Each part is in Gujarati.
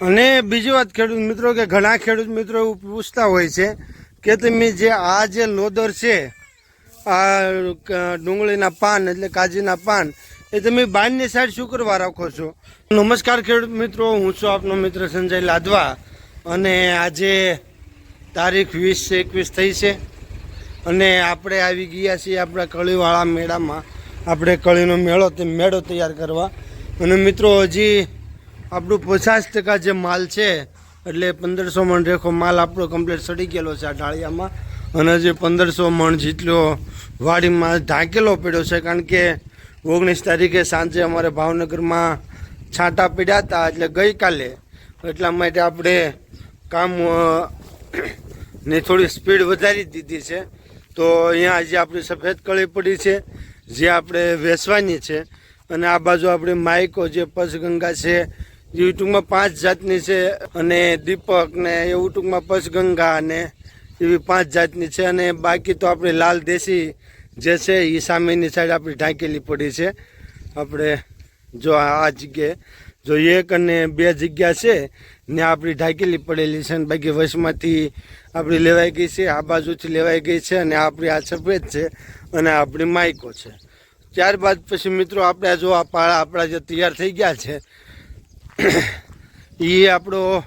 અને બીજી વાત ખેડૂત મિત્રો કે ઘણા ખેડૂત મિત્રો એવું પૂછતા હોય છે કે તમે જે આ જે લોદર છે, આ ડુંગળીના પાન એટલે કાજીના પાન, એ તમે બાંધની સાઈડ શું કરવા રાખો છો? નમસ્કાર ખેડૂત મિત્રો, હું છું આપનો મિત્ર સંજય લાદવા અને આજે તારીખ વીસ એકવીસ થઈ છે અને આપણે આવી ગયા છીએ આપણા કળીવાળા મેળામાં. આપણે કળીનો મેળો, તે મેળો તૈયાર કરવા. અને મિત્રો, હજી આપણું પચાસ ટકા જે માલ છે, એટલે પંદરસો મણ રેખો માલ આપણો કમ્પ્લીટ સડી ગયેલો છે આ ઢાળિયામાં. અને હજી પંદરસો મણ જેટલો વાડીમાં ઢાંકેલો પડ્યો છે, કારણ કે ઓગણીસ તારીખે સાંજે અમારે ભાવનગરમાં છાંટા પીડ્યા હતા, એટલે ગઈકાલે એટલા માટે આપણે કામ ને થોડી સ્પીડ વધારી દીધી છે. તો અહીંયા જે આપણી સફેદ કળી પડી છે, જે આપણે વેસવાની છે. અને આ બાજુ આપણે માઇકો જે પચગંગા છે એ ટૂંકમાં પાંચ જાતની છે અને દીપક ને એવું ટૂંકમાં પચગંગા ને એવી પાંચ જાતની છે અને બાકી તો આપણે લાલ દેશી જે છે એ સામેની સાઈડ આપણી ઢાંકેલી પડી છે. આપણે જો આ જગ્યાએ જો એક અને બે જગ્યા છે ને આપણી ઢાંકેલી પડેલી છે અને બાકી વશમાંથી આપણી લેવાઈ ગઈ છે, આ બાજુથી લેવાઈ ગઈ છે અને આપણી આ સફેદ છે અને આપણી માઇકો છે. ત્યારબાદ પછી મિત્રો આપણે જો આ પાળા આપણા જે તૈયાર થઈ ગયા છે એ આપણો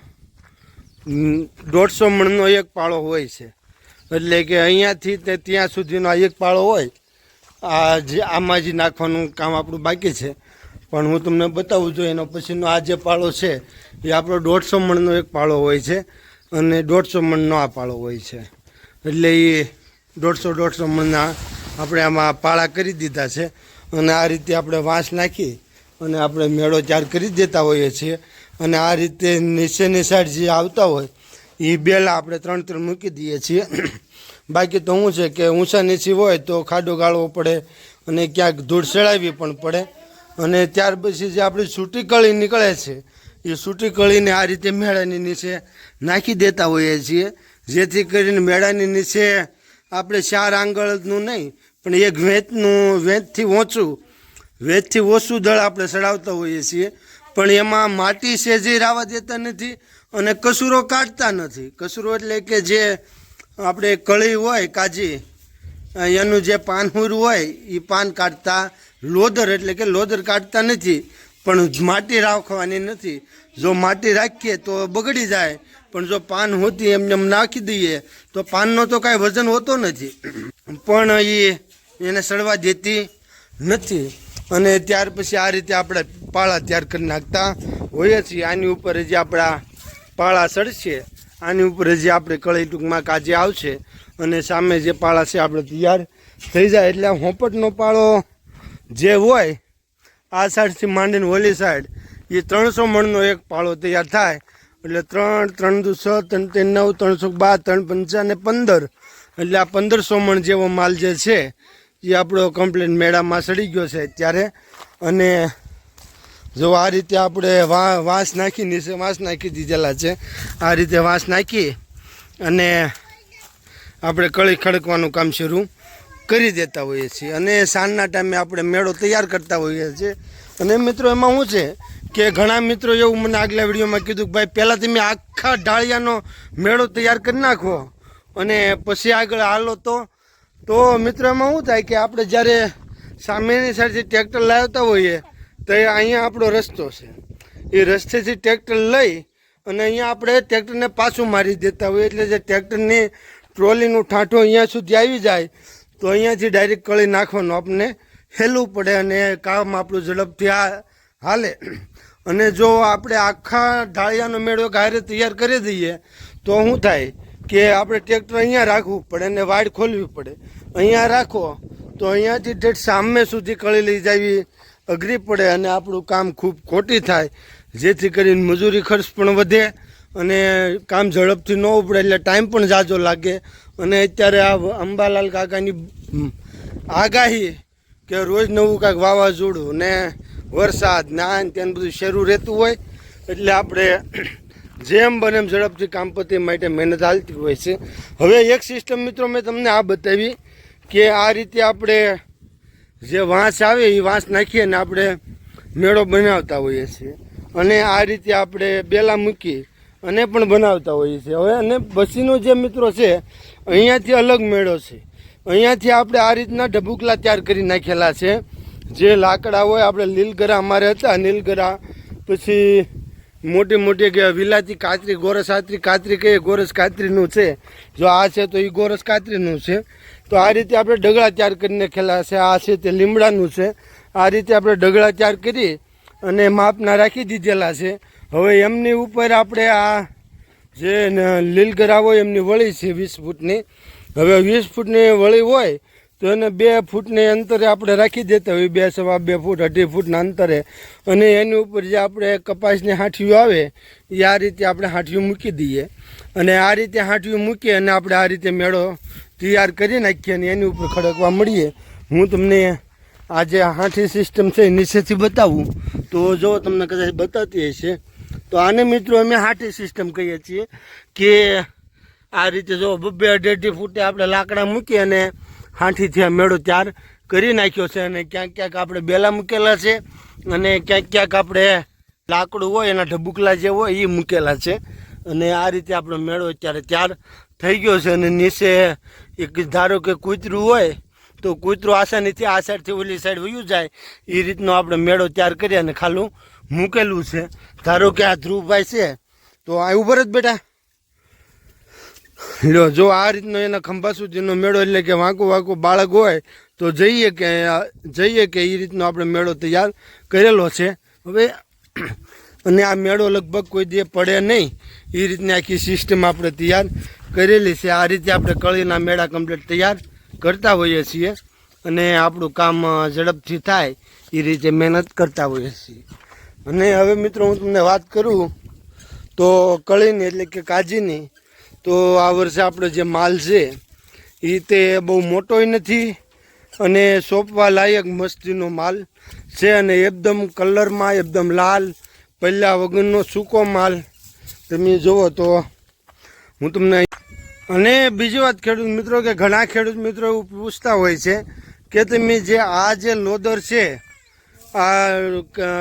દોઢસો મણનો એક પાળો હોય છે. એટલે કે અહીંયાથી તે ત્યાં સુધીનો આ એક પાળો હોય, આ જે, આમાં જ નાખવાનું કામ આપણું બાકી છે. પણ હું તમને બતાવું છું, એનો પછીનો આ જે પાળો છે, એ આપણો દોઢસો મણનો એક પાળો હોય છે અને દોઢસો મણનો આ પાળો હોય છે. એટલે એ દોઢસો દોઢસો મણના આપણે આમાં પાળા કરી દીધા છે અને આ રીતે આપણે વાંસ નાખી અને આપણે મેળો ચાર કરી દેતા હોઈએ છીએ. અને આ રીતે નીચેની સાઈડ જે આવતા હોય, એ બેલા આપણે ત્રણ ત્રણ મૂકી દઈએ છીએ. બાકી તો શું છે કે ઊંચા નીચી હોય તો ખાડો ગાળવો પડે અને ક્યાંક ધૂળ સેળાવી પણ પડે. અને ત્યાર પછી જે આપણી સૂટી કળી નીકળે છે, એ સૂટી કળીને આ રીતે મેળાની નીચે નાખી દેતા હોઈએ છીએ. જેથી કરીને મેળાની નીચે આપણે ચાર આંગળનું નહીં, પણ એક વેંતનું, વેંતથી ઓછું વેચથી ઓછું દળ આપણે ચડાવતા હોઈએ છીએ. પણ એમાં માટી સેજી રાવા દેતા નથી અને કસૂરો કાઢતા નથી. કસૂરો એટલે કે જે આપણે કળી હોય, કાજી એનું જે પાનહુર હોય એ પાન કાઢતા લોદર એટલે કે લોદર કાઢતા નથી. પણ માટી રાખવાની નથી. જો માટી રાખીએ તો બગડી જાય. પણ જો પાન હોતી એમ નાખી દઈએ, તો પાનનો તો કાંઈ વજન હોતો નથી. પણ એ એને સડવા દેતી નથી. અને ત્યાર પછી આ રીતે આપણે પાળા તૈયાર કરી નાખતા હોઈએ છીએ. આની ઉપર જે આપણા પાળા સડશે આની ઉપર જે આપણે કળી ટૂંકમાં કાજે આવશે અને સામે જે પાળા છે આપણે તૈયાર થઈ જાય. એટલે હોંપટનો પાળો જે હોય, આ સાઈડથી માંડીને ઓલી સાઈડ એ ત્રણસો મણનો એક પાળો તૈયાર થાય. એટલે ત્રણ ત્રણ દુ છ ત્રણ ત્રણ નવ ત્રણસો બાર, ત્રણ પંચા ને પંદર. એટલે આ પંદરસો મણ જેવો માલ જે છે એ આપણો કમ્પ્લેન મેળામાં સડી ગયો છે અત્યારે. અને જો આ રીતે આપણે વા, વાંસ નાખી નીચે વાંસ નાખી દીધેલા છે. આ રીતે વાંસ નાખી અને આપણે કળી ખડકવાનું કામ શરૂ કરી દેતા હોઈએ છીએ. અને સાંજના ટાઈમે આપણે મેળો તૈયાર કરતા હોઈએ છીએ. અને મિત્રો, એમાં શું છે કે ઘણા મિત્રો એવું મને આગલા વિડીયોમાં કીધું કે ભાઈ પહેલાં તમે આખા ઢાળિયાનો મેળો તૈયાર કરી નાખો. અને પછી આગળ હાલો તો તો મિત્રો એમાં શું થાય કે આપણે જ્યારે સામેની સાઈડથી ટ્રેક્ટર લાવતા હોઈએ, તો એ અહીંયા આપણો રસ્તો છે. એ રસ્તેથી ટ્રેક્ટર લઈ અને અહીંયા આપણે ટ્રેક્ટરને પાછું મારી દેતા હોઈએ. એટલે જે ટ્રેક્ટરની ટ્રોલીનું ઠાંઠો અહીંયા સુધી આવી જાય, તો અહીંયાથી ડાયરેક્ટ કળી નાખવાનું આપણને હેલવું પડે અને કામ આપણું ઝડપથી હાલે. અને જો આપણે આખા ઢાળિયાનો મેળો ગાયરે તૈયાર કરી દઈએ, તો શું થાય કે આપણે ટ્રેક્ટર અહીંયા રાખવું પડે અને વાડ ખોલવી પડે. અહીંયા રાખો, તો અહીંયાથી ઠેઠ સામે સુધી કળી લઈ જાવી, અઘરી પડે અને આપણું કામ ખૂબ ખોટી થાય. જેથી કરીને મજૂરી ખર્ચ પણ વધે અને કામ ઝડપથી ન ઉપડે એટલે ટાઈમ પણ ઝાઝો લાગે. અને અત્યારે આ અંબાલાલ કાકાની આગાહી કે રોજ નવું કાંઈક વાવાઝોડું ને વરસાદ ને આ તેનું બધું શરૂ રહેતું હોય, એટલે આપણે જેમ બને એમ ઝડપથી કામ પતે માટે મહેનત હાલતી હોય છે. હવે એક સિસ્ટમ મિત્રો મેં તમને આ બતાવી કે આ રીતે આપણે જે વાંસ આવે એ વાંસ નાખીએ અને આપણે મેળો બનાવતા હોઈએ છીએ. અને આ રીતે આપણે બેલા મૂકી અને પણ બનાવતા હોઈએ છીએ. હવે અને બસીનો જે મિત્રો છે, અહીંયાથી અલગ મેળો છે. અહીંયાથી આપણે આ રીતના ઢબુકલા તૈયાર કરી નાખેલા છે. જે લાકડા હોય, આપણે લીલગરા અમારે હતા લીલગરા પછી મોટી મોટી કે વિલાતી કાતરી, ગોરસ કાતરી કાતરી કહીએ, ગોરસ કાતરીનું છે. જો આ છે તો એ ગોરસ કાતરીનું છે. તો આ રીતે આપણે ડગલા તૈયાર કરીને ખેલા છે. આ છે તે લીમડાનું છે. આ રીતે આપણે ડગલા તૈયાર કરી અને માપના રાખી દીધેલા છે. હવે એમની ઉપર આપણે આ જે લીલગરા હોય એમની વળી છે વીસ ફૂટની. હવે વીસ ફૂટની વળી હોય તો એને બે ફૂટને અંતરે આપણે રાખી દેતા હોય, બે સવા બે ફૂટ, અઢી ફૂટના અંતરે. અને એની ઉપર જે આપણે કપાસની હાંઠીઓ આવે, એ આ રીતે આપણે હાંઠીઓ મૂકી દઈએ. અને આ રીતે હાંઠીઓ મૂકીએ અને આપણે આ રીતે મેળો તૈયાર કરી નાખીએ અને એની ઉપર ખડકવા મળીએ. હું તમને આ જે હાંઠી સિસ્ટમ છે નીચેથી બતાવું. તો જો તમને કદાચ બતાવતી હશે, તો આને મિત્રો અમે હાંઠી સિસ્ટમ કહીએ છીએ કે આ રીતે જો બબ્બે અઢી અઢી ફૂટે આપણે લાકડા મૂકી અને હાંઠીથી આ મેળો ત્યાર કરી નાખ્યો છે અને ક્યાંક ક્યાંક આપણે બેલા મૂકેલા છે અને ક્યાંક ક્યાંક આપણે લાકડું હોય, એના ઢબુકલા જે હોય એ મૂકેલા છે. અને આ રીતે આપણો મેળો અત્યારે ત્યાર થઈ ગયો છે અને નીચે એક ધારો કે કૂતરું હોય, તો કૂતરું આસાનીથી આ સાઈડથી ઓલી સાઈડ વયું જાય. એ રીતનો આપણે મેળો તૈયાર કરી અને ખાલું મૂકેલું છે. ધારો કે આ ધ્રુવભાઈ છે, તો આ ઉભર જ બેટા. લ્યો જો આ રીતનો એના ખંભા સુધીનો મેળો એટલે કે વાંકું વાંકું બાળક હોય, તો જઈએ કે જઈએ કે એ રીતનો આપણે મેળો તૈયાર કરેલો છે. હવે, અને આ મેળો લગભગ કોઈ દે પડે નહીં. એ રીતની આખી સિસ્ટમ આપણે તૈયાર કરેલી છે. આ રીતે આપણે કળીના મેળા કમ્પ્લીટ તૈયાર કરતા હોઈએ છીએ. અને આપણું કામ ઝડપથી થાય એ રીતે મહેનત કરતા હોઈએ છીએ. અને હવે મિત્રો હું તમને વાત કરું, તો કળીની એટલે કે કાજીની. તો આ વર્ષે આપણો જે માલ છે, એ તે બહુ મોટોય નથી અને સોંપવા લાયક મસ્તીનો માલ છે અને એકદમ કલરમાં, એકદમ લાલ, પહેલા વગરનો સૂકો માલ. તમે જુઓ તો, હું તમને અને બીજી વાત ખેડૂત મિત્રો કે ઘણા ખેડૂત મિત્રો પૂછતા હોય છે કે તમે જે આ જે લોદર છે, આ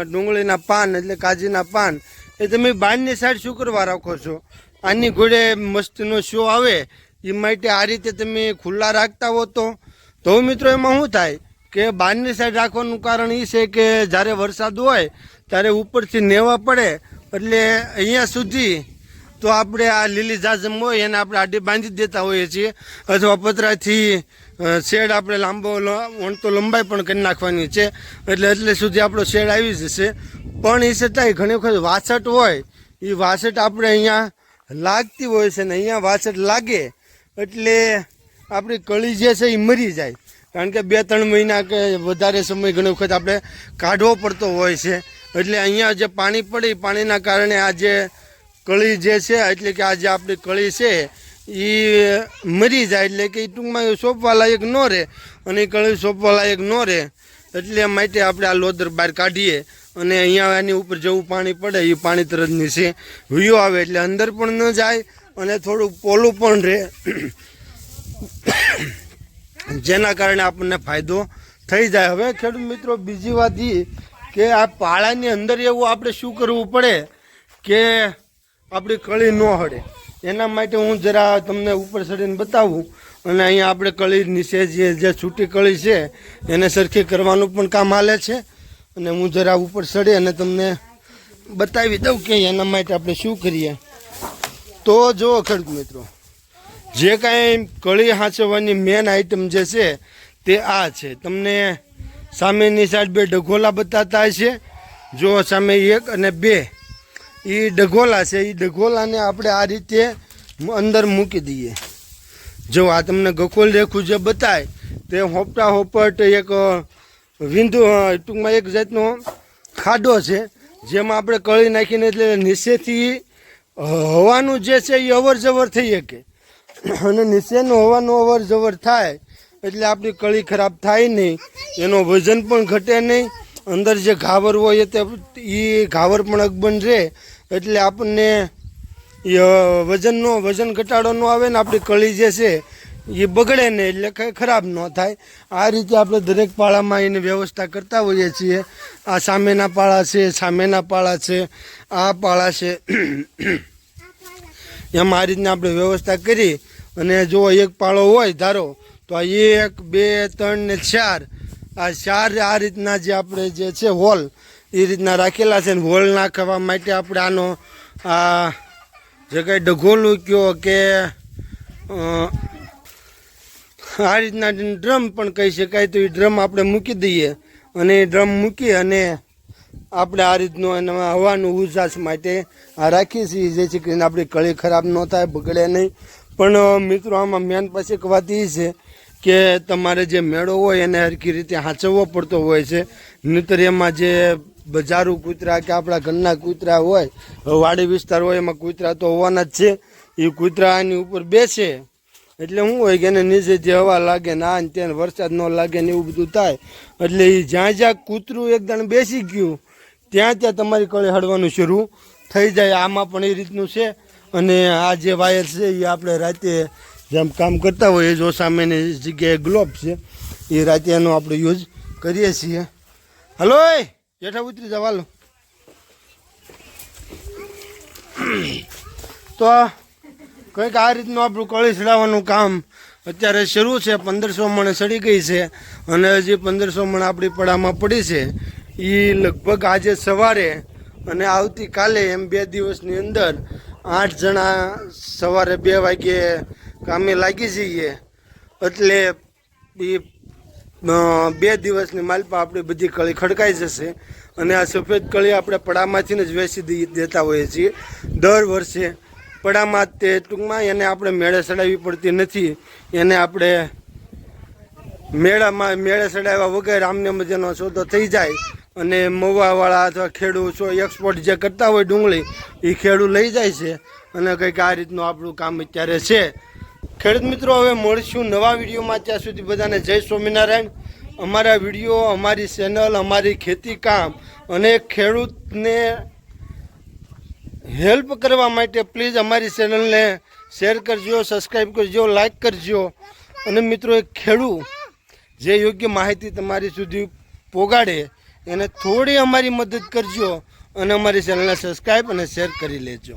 ડુંગળીના પાન એટલે કાજીના પાન, એ તમે બાંધની સાઈડ શું કરવા રાખો છો? આની ઘોડે મસ્તનો શો આવે, એ માટે આ રીતે તમે ખુલ્લા રાખતા હો તો. તો મિત્રો, એમાં શું થાય કે બહારની સાઈડ રાખવાનું કારણ એ છે કે જ્યારે વરસાદ હોય, ત્યારે ઉપરથી નેવા પડે. એટલે અહીંયા સુધી તો આપણે આ લીલી જાજમ હોય, એને આપણે આડી બાંધી દેતા હોઈએ છીએ. અથવા પતરાથી શેડ આપણે લાંબો વણતો લંબાઈ પણ કરી નાખવાની છે. એટલે એટલે સુધી આપણો શેડ આવી જશે. પણ એ છતાંય ઘણી વખત વાસટ હોય એ વાસટ આપણે અહીંયા લાગતી હોય છે ને અહીંયા વાછડ લાગે, એટલે આપણી કળી જે છે એ મરી જાય. કારણ કે બે, ત્રણ મહિના કે વધારે સમય ઘણી વખત આપણે કાઢવો પડતો હોય છે. એટલે અહીંયા જે પાણી પડે પાણીના કારણે આ જે કળી જે છે, એટલે કે આ જે આપણી કળી છે, એ મરી જાય. એટલે કે એ ટૂંકમાં સોંપવા લાયક ન રહે. અને એ કળી સોંપવા લાયક ન રહે. એટલે માટે આપણે આ લોદર બહાર કાઢીએ. અને અહીંયા એની ઉપર જેવું પાણી પડે એ પાણી તરત નીચે વ્યૂ આવે એટલે અંદર પણ ન જાય અને થોડું પોલું પણ રહે. જેના કારણે આપણને ફાયદો થઈ જાય. હવે ખેડૂત મિત્રો, બીજી વાત એ કે આ પાળાની અંદર એવું આપણે શું કરવું પડે કે આપણી કળી ન હળે. એના માટે હું જરા તમને ઉપર ચડીને બતાવું. અને અહીંયા આપણે કળી નીચે જે છૂટી કળી છે, એને સરખી કરવાનું પણ કામ હાલે છે. અને હું જરા ઉપર ચડે અને તમને બતાવી દઉં કે એના માટે આપણે શું કરીએ. તો જુઓ ખેડૂત મિત્રો, જે કાંઈ કળી હાંચવવાની મેન આઈટમ જે છે તે આ છે. તમને સામેની સાઈડ બે ડઘોલા બતાતા છે જો સામે એક અને બે. એ ડઘોલા છે. એ ડઘોલાને આપણે આ રીતે અંદર મૂકી દઈએ. જો આ તમને ગકોલ રેખું જે બતાય, તે હોપટા હોપટ એક વિંધુ ટૂંકમાં એક જાતનો ખાડો છે, જેમાં આપણે કળી નાખીને એટલે નીચેથી હવાનું જે છે એ અવર જવર થઈ શકે. અને નીચેનું હવાનું અવર જવર થાય, એટલે આપણી કળી ખરાબ થાય નહીં, એનું વજન પણ ઘટે નહીં, અંદર જે ઘાવર હોય તે એ ઘાવર પણ અકબંધ રહે, એટલે આપણને વજનનો, વજન ઘટાડો ન આવે ને આપણી કળી જે છે એ બગડે નહીં એટલે કંઈ ખરાબ ન થાય. આ રીતે આપણે દરેક પાળામાં એની વ્યવસ્થા કરતા હોઈએ છીએ. આ સામેના પાળા છે, સામેના પાળા છે, આ પાળા છે. એમ આ રીતના આપણે વ્યવસ્થા કરી અને જો એક પાળો હોય, ધારો, તો આ એક, બે, ત્રણ ને ચાર. આ ચાર આ રીતના જે આપણે જે છે હોલ, એ રીતના રાખેલા છે ને હોલ નાખવા માટે આપણે આનો આ જે કંઈ ડઘોલું કયો કે આ રીતના ડ્રમ પણ કહી શકાય તો એ ડ્રમ આપણે મૂકી દઈએ અને એ ડ્રમ મૂકી અને આપણે આ રીતનું એના હવાનું ઉજાસ માટે આ રાખીએ છીએ. જેથી કરીને આપણી કળી ખરાબ ન થાય, બગડે નહીં. પણ મિત્રો, આમાં મેન પછી એક વાત એ છે કે તમારે જે મેળો હોય એને હરખી રીતે હાંચવવો પડતો હોય છે. નહીતર એમાં જે બજારું કૂતરા કે આપણા ઘરના કૂતરા હોય, વાડી વિસ્તાર હોય એમાં કૂતરા તો હોવાના જ છે. એ કૂતરા આની ઉપર બેસે એટલે શું હોય કે એને નીચે જે હવા લાગે ને આ ત્યાં વરસાદ ન લાગે ને એવું બધું થાય. એટલે એ જ્યાં જ્યાં કૂતરું એકદમ બેસી ગયું, ત્યાં ત્યાં તમારી કળે હળવાનું શરૂ થઈ જાય. આમાં પણ એ રીતનું છે. અને આ જે વાયર છે એ આપણે રાતે જેમ કામ કરતા હોઈએ જો સામેની જગ્યાએ ગ્લોબ છે એ રાતે એનો આપણે યુઝ કરીએ છીએ. હલો એ, જેઠા ઉતરી જાવ હાલો. તો કંઈક આ રીતનું આપણું કળી ચડાવવાનું કામ અત્યારે શરૂ છે, પંદરસો મણ સડી ગઈ છે અને હજી પંદરસો મણ આપણી પડામાં પડી છે. એ લગભગ આજે સવારે અને આવતીકાલે એમ બે દિવસની અંદર આઠ જણા સવારે બે વાગ્યે કામે લાગી જઈએ. એટલે એ બે દિવસની માલપા આપણી બધી કળી ખડકાઈ જશે અને આ સફેદ કળી આપણે પડામાંથી જ વેચી દેતા હોઈએ છીએ. દર વર્ષે પડામાં તે ટૂંકમાં એને આપણે મેળે ચડાવવી પડતી નથી. એને આપણે મેળામાં મેળે ચડાવ્યા વગર આમને મજાનો સોદો થઈ જાય અને મવાવાળા અથવા ખેડૂત એક્સપોર્ટ જે કરતા હોય ડુંગળી, એ ખેડૂત લઈ જાય છે અને કંઈક આ રીતનું આપણું કામ અત્યારે છે. ખેડૂત મિત્રો, હવે મળશું નવા વિડીયોમાં. ત્યાં સુધી બધાને જય સ્વામિનારાયણ. અમારા વીડિયો, અમારી ચેનલ, અમારી ખેતી કામ અને ખેડૂતને હેલ્પ કરવા માટે પ્લીઝ અમારી ચેનલને શેર કરજો સબસ્ક્રાઈબ કરજો લાઈક કરજો. અને મિત્રો, એક ખેડૂત જે યોગ્ય માહિતી તમારી સુધી પોગાડે, એને થોડી અમારી મદદ કરજો અને અમારી ચેનલને સબસ્ક્રાઈબ અને શેર કરી લેજો.